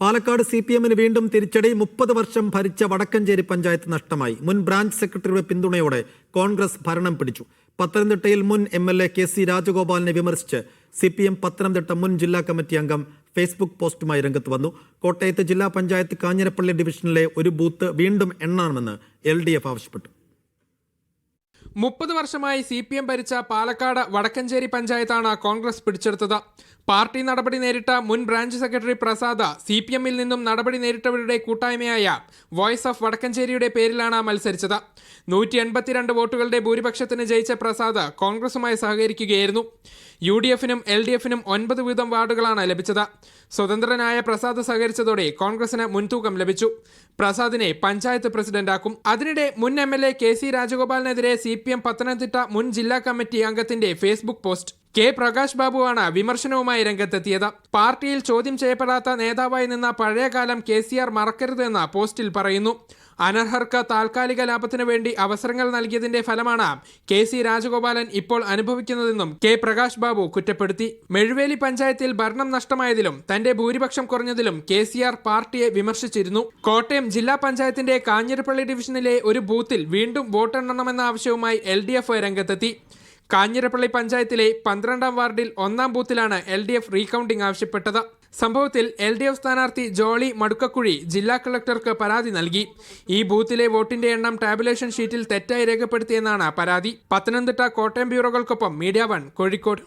Palakkad C P എമ്മിന് വീണ്ടും തിരിച്ചടി. മുപ്പത് വർഷം ഭരിച്ച വടക്കഞ്ചേരി പഞ്ചായത്ത് നഷ്ടമായി. മുൻ ബ്രാഞ്ച് സെക്രട്ടറിയുടെ പിന്തുണയോടെ കോൺഗ്രസ് ഭരണം പിടിച്ചു. പത്തനംതിട്ടയിൽ മുൻ M L A K C രാജഗോപാലിനെ വിമർശിച്ച് സി പി എം പത്തനംതിട്ട മുൻ ജില്ലാ കമ്മിറ്റി അംഗം ഫേസ്ബുക്ക് പോസ്റ്റുമായി രംഗത്ത് വന്നു. കോട്ടയത്ത് ജില്ലാ പഞ്ചായത്ത് കാഞ്ഞിരപ്പള്ളി ഡിവിഷനിലെ ഒരു ബൂത്ത് വീണ്ടും എണ്ണണമെന്ന് എൽ ആവശ്യപ്പെട്ടു. മുപ്പത് വർഷമായി സി പി എം ഭരിച്ച പാലക്കാട് വടക്കഞ്ചേരി പഞ്ചായത്താണ് കോൺഗ്രസ് പിടിച്ചെടുത്തത്. പാർട്ടി നടപടി നേരിട്ട മുൻ branch secretary Prasad C P എമ്മിൽ നിന്നും നടപടി നേരിട്ടവരുടെ കൂട്ടായ്മയായ വോയിസ് ഓഫ് വടക്കഞ്ചേരിയുടെ പേരിലാണ് മത്സരിച്ചത്. നൂറ്റി എൺപത്തിരണ്ട് വോട്ടുകളുടെ ഭൂരിപക്ഷത്തിന് ജയിച്ച പ്രസാദ് കോൺഗ്രസുമായി സഹകരിക്കുകയായിരുന്നു. യു ഡി എഫിനും എൽ ഡി എഫിനും ഒൻപത് വീതം വാർഡുകളാണ് ലഭിച്ചത്. സ്വതന്ത്രനായ പ്രസാദ് സഹകരിച്ചതോടെ കോൺഗ്രസിന് മുൻതൂക്കം ലഭിച്ചു. പ്രസാദിനെ പഞ്ചായത്ത് പ്രസിഡന്റാക്കും. അതിനിടെ മുൻ M L A K C രാജഗോപാലിനെതിരെ C P M Pathanamthitta മുൻ ജില്ലാ കമ്മിറ്റി അംഗത്തിന്റെ ഫേസ്ബുക്ക് പോസ്റ്റ് കെ പ്രകാശ് ബാബുവാണ് വിമർശനവുമായി രംഗത്തെത്തിയത്. പാർട്ടിയിൽ ചോദ്യം ചെയ്യപ്പെടാത്ത നേതാവായി നിന്ന പഴയകാലം കെ സി ആർ മറക്കരുതെന്ന് പോസ്റ്റിൽ പറയുന്നു. അനർഹർക്ക് താൽക്കാലിക ലാഭത്തിനു വേണ്ടി അവസരങ്ങൾ നൽകിയതിന്റെ ഫലമാണ് കെ സി രാജഗോപാലൻ ഇപ്പോൾ അനുഭവിക്കുന്നതെന്നും കെ പ്രകാശ് ബാബു കുറ്റപ്പെടുത്തി. മെഴുവേലി പഞ്ചായത്തിൽ ഭരണം നഷ്ടമായതിലും തന്റെ ഭൂരിപക്ഷം കുറഞ്ഞതിലും കെ സി ആർ പാർട്ടിയെ വിമർശിച്ചിരുന്നു. കോട്ടയം ജില്ലാ പഞ്ചായത്തിന്റെ കാഞ്ഞിരപ്പള്ളി ഡിവിഷനിലെ ഒരു ബൂത്തിൽ വീണ്ടും വോട്ടെണ്ണണമെന്ന ആവശ്യവുമായി എൽ ഡി എഫ് രംഗത്തെത്തി. കാഞ്ഞിരപ്പള്ളി പഞ്ചായത്തിലെ പന്ത്രണ്ടാം വാർഡിൽ ഒന്നാം ബൂത്തിലാണ് എൽ ഡി എഫ് റീകൌണ്ടിംഗ് ആവശ്യപ്പെട്ടത്. സംഭവത്തിൽ എൽ ഡി എഫ് സ്ഥാനാർത്ഥി ജോളി മടുക്കക്കുഴി ജില്ലാ കളക്ടർക്ക് പരാതി നൽകി. ഈ ബൂത്തിലെ വോട്ടിന്റെ എണ്ണം ടാബുലേഷൻ ഷീറ്റിൽ തെറ്റായി രേഖപ്പെടുത്തിയെന്നാണ് പരാതി. പത്തനംതിട്ട കോട്ടയം ബ്യൂറോകൾക്കൊപ്പം മീഡിയ വൺ കോഴിക്കോട്.